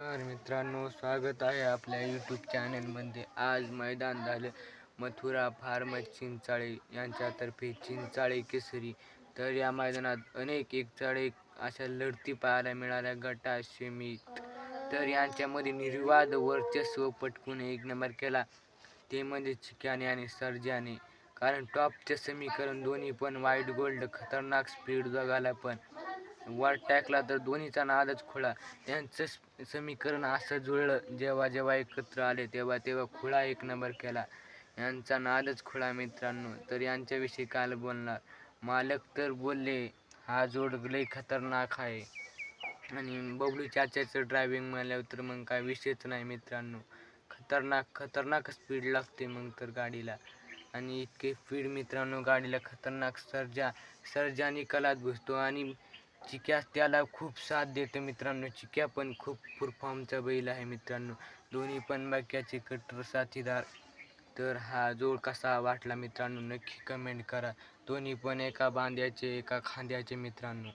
नमस्कार मित्रांनो स्वागत आहे आपल्या यूट्यूब चॅनलमध्ये आज मैदान झालं मथुरा फार्म चिंचाळे यांच्यातर्फे चिंचाळे केसरी. तर या मैदानात अनेक एकचाळे अशा लढती पाहायला मिळाल्या गटा शेमीत. तर यांच्यामध्ये निर्वाद वर्चस्व पटकून एक नंबर केला. ते म्हणजे चिक्याने आणि सर्जाने कारण टॉपचे समीकरण दोन्ही पण वाईट गोल्ड खतरनाक स्पीड जगाला पण. वर टॅकला तर दोन्हीचा नादच खुळा. त्यांचं समीकरण असं जुळलं. जेव्हा जेव्हा एकत्र आले तेव्हा तेव्हा खुळा एक नंबर केला. यांचा नादच खुळा मित्रांनो. तर यांच्याविषयी काल बोलणार. मालक तर बोलले हा जोड लय खतरनाक आहे. आणि बबलू चाच्याचं ड्रायव्हिंग म्हणल्यावर तर मग काय विषयच नाही मित्रांनो. खतरनाक खतरनाक स्पीड लागते मग तर गाडीला. आणि इतके स्पीड मित्रांनो गाडीला खतरनाक सर्जा सर्जानी कलात घुसतो आणि चिक्या त्याला खूप साथ देतो मित्रांनो. चिक्या पण खूप फुरफॉर्मचा बैल आहे मित्रांनो. दोन्ही पण बाक्याचे कट्टर साथीदार. तर हा जोड कसा वाटला मित्रांनो? नक्की कमेंट करा. दोन्ही पण एका बांध्याचे एका खांद्याचे मित्रांनो.